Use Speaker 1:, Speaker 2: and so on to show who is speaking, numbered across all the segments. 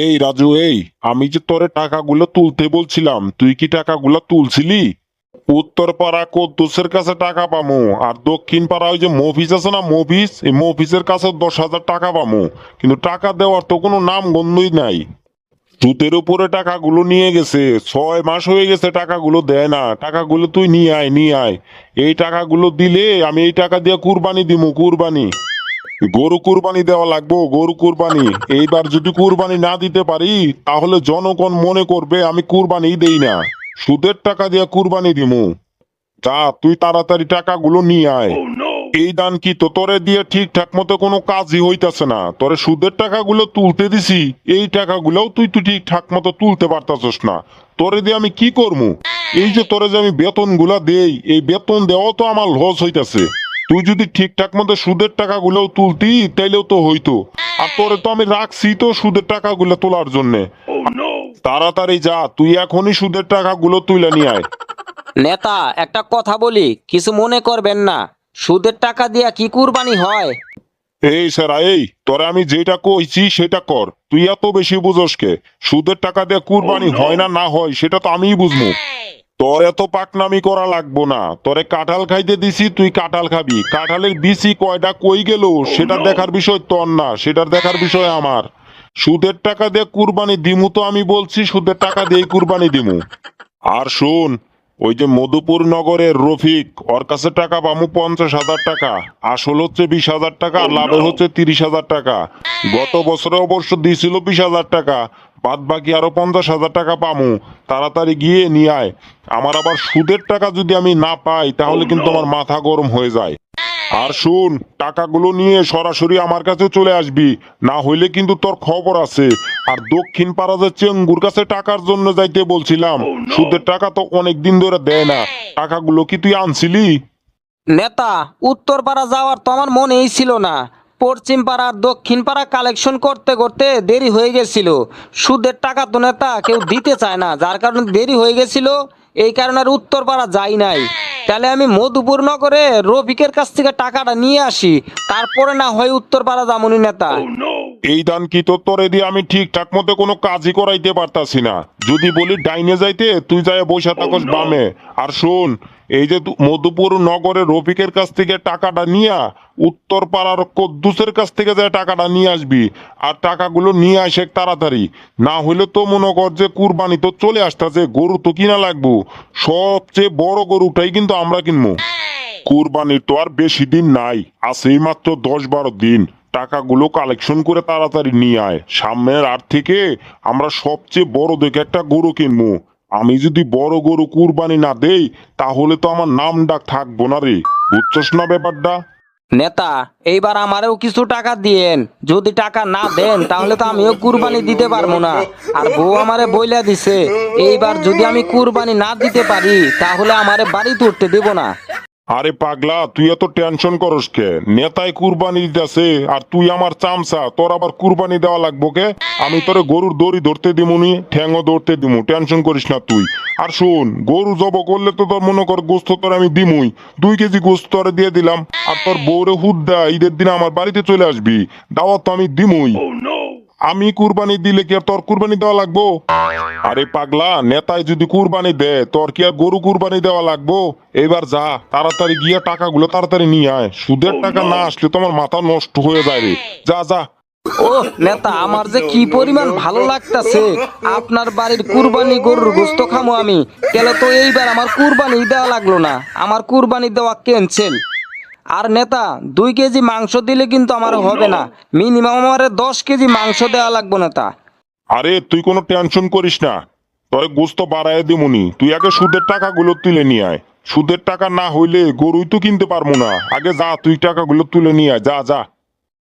Speaker 1: এই রাজু, এই, আমি যে তোরে টাকাগুলো তুলতে বলছিলাম, তুই কি টাকাগুলো তুলছিলি? উত্তর পাড়া কদ্দুসের কাছে টাকা পামু, আর দক্ষিণ পাড়া ওই যে মফিস আছে না মফিস, এই মফিসের কাছে দশ হাজার টাকা পামু, কিন্তু টাকা দেওয়ার তো কোনো নাম গন্ধই নাই। সুতের উপরে টাকাগুলো নিয়ে গেছে, ছয় মাস হয়ে গেছে টাকাগুলো দেয় না, টাকাগুলো তুই নিয়ে আয় নিয়ে আয়। এই টাকাগুলো দিলে আমি এই টাকা দিয়ে কুরবানি দিমু, কুরবানি। গরু কুরবানি দেওয়া লাগবো গরু কুরবানি। এইবার যদি কুরবানি না দিতে পারি তাহলে জনগণ মনে করবে আমি কুরবানি দেই না। সুদের টাকা দিয়ে কুরবানি দিমু। যা তুই তাড়াতাড়ি টাকাগুলো নিয়ে আয়। এই দান কি তো তোরে দিয়ে ঠিকঠাক মতো কোনো কাজই হইতাছে না? তোরে সুদের টাকাগুলো তুলতে দিছি এই টাকাগুলোও তুই তুই ঠিকঠাক মতো তুলতে পারতাছস না। তোরে দিয়ে আমি কি করমু? এই যে তোরে যে আমি বেতনগুলা দেই এই বেতন দেওয়াও তো আমার লস হইতাছে। তুই যদি ঠিকঠাক মতো সুদের টাকাগুলোও তুলতি তাইলেও তো হইতো। আর তোরে তো আমি রাখছি তো সুদের টাকাগুলো তোলার জন্য। তাড়াতাড়ি যা তুই এখনই সুদের টাকাগুলো তুলে নিয়ে আয়।
Speaker 2: নেতা একটা কথা বলি কিছু মনে করবেন না। সুদের টাকা দিয়া কি কুরবানি হয়?
Speaker 1: এই স্যারা এই তোরে আমি যেটা কইছি সেটা কর। তুই এত বেশি বুঝোস কে? সুদের টাকা দিয়ে কুরবানি হয় না না হয় সেটা তো আমিই বুঝব তোর এত পাকনামি করা লাগবো না। তোরে কাঁঠাল খাইতে দিছি তুই কাঁঠাল খাবি। কাঁঠালের বিচি কয়টা কই গেল সেটা দেখার বিষয় তোর না সেটার দেখার বিষয় আমার। সুদের টাকা দিয়ে কুরবানি দিমু তো আমি বলছি সুদের টাকা দিয়েই কুরবানি দিমু। আর শোন ওই যে মধুপুর নগরের রফিক ওর কাছে টাকা পামু পঞ্চাশ হাজার টাকা। আসল হচ্ছে বিশ হাজার টাকা আর লাভের হচ্ছে তিরিশ হাজার টাকা। গত বছরে অবশ্য দিয়েছিল বিশ হাজার টাকা। বাদ বাকি আরও পঞ্চাশ হাজার টাকা পামু। তাড়াতাড়ি গিয়ে নিয়ে আয়। আমার আবার সুদের টাকা যদি আমি না পাই তাহলে কিন্তু আমার মাথা গরম হয়ে যায়। আর শুন টাকাগুলো নিয়ে সরাসরি আমার কাছে চলে আসবি। না হইলে কিন্তু তোর খবর আছে। আর দক্ষিণ পাড়া যে চেঙ্গুর কাছে টাকার জন্য যাইতে বলছিলাম সুদের টাকা তো অনেক দিন ধরে দেয় না। টাকাগুলো কি তুই আনছিলি?
Speaker 2: নেতা উত্তর পাড়া যাওয়ার তো আমার মনেই ছিল না। পশ্চিম পাড়া আর দক্ষিণ পাড়া কালেকশন করতে করতে দেরি হয়ে গেছিল। সুদের টাকা তো নেতা কেউ দিতে চায় না, যার কারণে দেরি হয়ে গেছিল, এই কারণে আর উত্তর পাড়া যাই নাই। তাহলে আমি মধুপুর নগরে রফিকের কাছ থেকে টাকাটা নিয়ে আসি, তারপরে না হয় উত্তর পাড়া যামুনি নেতা।
Speaker 1: এই দান কি তো তোরে দিয়ে আমি ঠিকঠাক মতো কোনো কাজই করাইতে পারতাছি না। যদি বলি ডাইনে যাইতে, তুই যাই বৈশা থাকস বামে। আর শোন এই যে মধুপুর নগরের রফিকের কাছ থেকে টাকাটা নিয়া উত্তর পাড়ার কদ্দুসের কাছ থেকে যায় টাকাটা নিয়ে আসবি, আর টাকাগুলো নিয়ে আসে তাড়াতাড়ি। না হলে তো মনে কর যে কুরবানি তো চলে আসতেছে, গরু তো কিনা লাগবো। সবচেয়ে বড় গরুটাই কিন্তু আমরা কিনবো। কুরবানির তো আর বেশি দিন নাই আছেই মাত্র দশ বারো দিন। টাকাগুলো কালেকশন করে তাড়াতাড়ি নিয়ে আয়। সামনের আর থেকে আমরা সবচেয়ে বড় দেখে একটা গরু কিনবো। আমি যদি বড় গরু কুরবানি না দেই, তাহলে তো আমার নাম ডাক থাকব না রে। বুঝছস না ব্যাপারটা?
Speaker 2: নেতা, এইবার আমারেও কিছু টাকা দিয়েন। যদি টাকা না দেন, তাহলে তো আমিও কুরবানি দিতে পারব না। আর বউ আমারে বইলা দিছে, এইবার যদি আমি কুরবানি না দিতে পারি, তাহলে আমারে বাড়ি তুলতে দেব না।
Speaker 1: আরে পাগলা, তুই এত টেনশন করস কে? নেতায় কুরবানি দিতেছে, আর তুই আমার চামচা, তোর আবার কুরবানি দেওয়া লাগবো কে? আমি তোরে গরুর দড়ি ধরতে দিমুনি ঠ্যাংও ধরতে দিমু টেনশন করিস না তুই। আর শোন, গরু জব করলে তো তোর মনে কর গোস্ত তোর আমি দিমুই। দুই কেজি গোস্ত তোরে দিয়ে দিলাম, আর তোর বউরে হুদ্দা ঈদের দিন আমার বাড়িতে চলে আসবি, দাওয়াত তো আমি দিমুই। আমি কুরবানি দিলে কি আর তোর কুরবানি দেওয়া লাগবো? আরে পাগলা নেতায় যদি কুরবানি দেয়, তোর কি আর গরু কুরবানি দেওয়া লাগবো? এবার যা, তাড়াতাড়ি গিয়ে টাকাগুলো তাড়াতাড়ি নিয়ে আয়। সুদের টাকা না আসলে তোমার মাথা নষ্ট হয়ে রে। যা যা।
Speaker 2: ও নেতা, আমার যে কি পরিমাণ ভালো লাগতাছে। আপনার বাড়ির কুরবানি গরুর গোস্ত খামো আমি। তাহলে তো এইবার আমার কুরবানি দেওয়া লাগল না। আমার কুরবানি দেওয়া ক্যান্সেল আর নেতা দুই কেজি মাংস দিলে কিন্তু আমার হবে না। মিনিমাম আমার দশ কেজি মাংস দেওয়া লাগবো নেতা।
Speaker 1: আরে তুই কোনো টেনশন করিস না। তোরে গোস্ত বাড়ায় দিমুনি। তুই আগে সুদের টাকাগুলো তুলে নিয়ে আয়। সুদের টাকা না হইলে গরুই তো কিনতে পারব না। আগে যা তুই টাকাগুলো তুলে নিয়ে আয়। যা যা।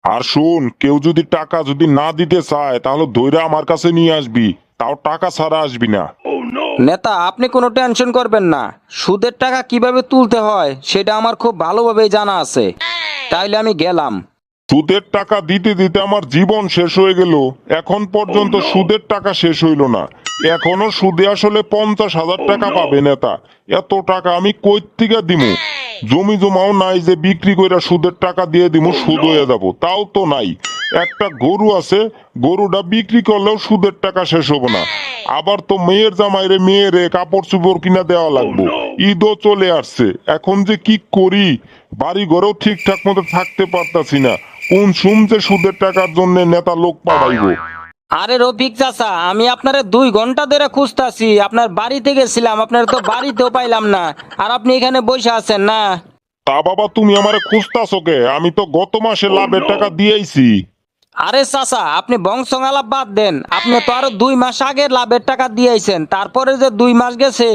Speaker 1: আর শোন কেউ যদি টাকা যদি না দিতে চায় তাহলে ধৈর্য আমার কাছে নিয়ে আসবি। তাও টাকা ছাড়া আসবি না।
Speaker 2: নেতা আপনি কোনো টেনশন করবেন না। সুদের টাকা কীভাবে তুলতে হয় সেটা আমার খুব ভালোভাবেই জানা আছে। তাইলে আমি গেলাম।
Speaker 1: সুদের টাকা দিতে দিতে আমার জীবন শেষ হয়ে গেল। এখন পর্যন্ত সুদের টাকা শেষ হইল না। এখনও সুদে আসলে পঞ্চাশ হাজার টাকা পাবে নেতা। এত টাকা আমি কই থেকে দিমু জমি জমাও নাই যে বিক্রি করে সুদের টাকা দিয়ে দিমু সুদ হয়ে যাব। তাও তো নাই। একটা গরু আছে গরুটা বিক্রি করলেও সুদের টাকা শেষ হব না। আবার তো মেয়ের জামাইরে মেয়েরে কাপড় চোপড় কিনা দেওয়া লাগবে। ঈদও চলে আসছে। এখন যে কি করি? বাড়ি ঘরেও ঠিকঠাক মতো থাকতে পারতাছি না। কোন সুম যে সুদের টাকার জন্য নেতা লোক পাঠাইবো?
Speaker 2: আরে রফিক চাচা আমি আপনারে দুই ঘণ্টা ধরে খুঁজতাছি। আপনার বাড়িতে গেছিলাম আপনার তো বাড়িতেও পাইলাম না। আর আপনি এখানে বসে আছেন না?
Speaker 1: তা বাবা তুমি আমারে খুঁজতাছো কে? আমি তো গত মাসে লাভের টাকা দিয়েছি
Speaker 2: আরে চাচা আপনি বংশালাপ বাদ দেন। আপনি তো আরও দুই মাস আগে লাভের টাকা দিয়েছেন। তারপরে যে দুই মাস গেছে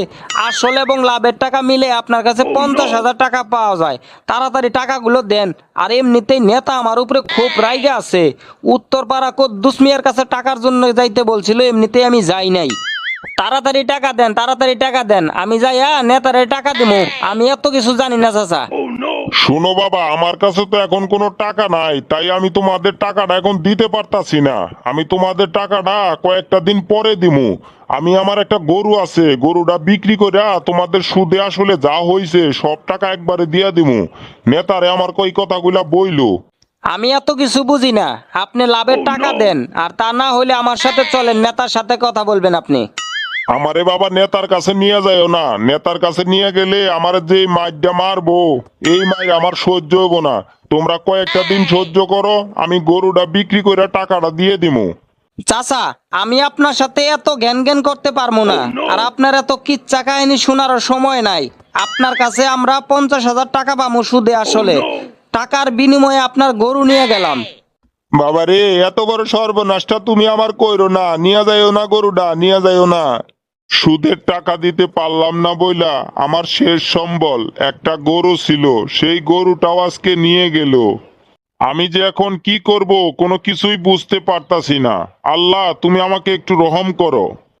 Speaker 2: আসল এবং লাভের টাকা মিলে আপনার কাছে পঞ্চাশ হাজার টাকা পাওয়া যায়। তাড়াতাড়ি টাকাগুলো দেন। আর এমনিতেই নেতা আমার উপরে খুব রাইগে আছে। উত্তরপাড়া কদ্দুস মিয়ার কাছে টাকার জন্য যাইতে বলছিল এমনিতেই আমি যাই নাই। তাড়াতাড়ি টাকা দেন তাড়াতাড়ি টাকা দেন। আমি যাই যাইয়া নেতারে টাকা দিব আমি এত কিছু জানি না চাচা।
Speaker 1: শোনো বাবা আমার কাছে তো এখন কোনো টাকা নাই তাই আমি তোমাদের টাকাটা এখন দিতে পারতাছি না। আমি তোমাদের টাকাটা কয়েকটা দিন পরে দিমু। আমি আমার একটা গরু আছে গরুটা বিক্রি করে তোমাদের সুদে আসলে যা হইছে সব টাকা একবারে দিয়া দিমু। নেতারে আমার কই কথাগুলা বইলো।
Speaker 2: আমি এত কিছু বুঝি না। আপনি লাভের টাকা দেন আর তা না হলে আমার সাথে চলেন নেতার সাথে কথা বলবেন আপনি।
Speaker 1: আমারে বাবা নেতার কাছে নিয়ে যাইও না। নেতার কাছে নিয়ে গেলে আমার যে মাইরটা মারবো, এই মাইর আমার সহ্য হব না। তোমরা কয়েকটা দিন সহ্য করো, আমি গরুটা বিক্রি করে টাকাটা দিয়ে দিমু।
Speaker 2: চাচা, আমি আপনার সাথে এত জ্ঞান জ্ঞান করতে পারব না। আর আপনার এত কিচ্ছা কাহিনী শোনার সময় নাই। আপনার কাছে আমরা পঞ্চাশ হাজার টাকা পাবো সুদে আসলে। টাকার বিনিময়ে আপনার গরু নিয়ে গেলাম।
Speaker 1: বাবা রে এত বড় সর্বনাশটা তুমি আমার কইরো না। নিয়ে যাইও না গরুডা, নিয়ে যাইও না। সুদের টাকা দিতে পারলাম না বইলা, আমার শেষ সম্বল। একটা গরু ছিল, সেই গরুটাও আজকে নিয়ে গেল। আমি যে এখন কি করব, কোনো কিছুই বুঝতে পারতাছি না। আল্লাহ, তুমি আমাকে একটু রহম করো।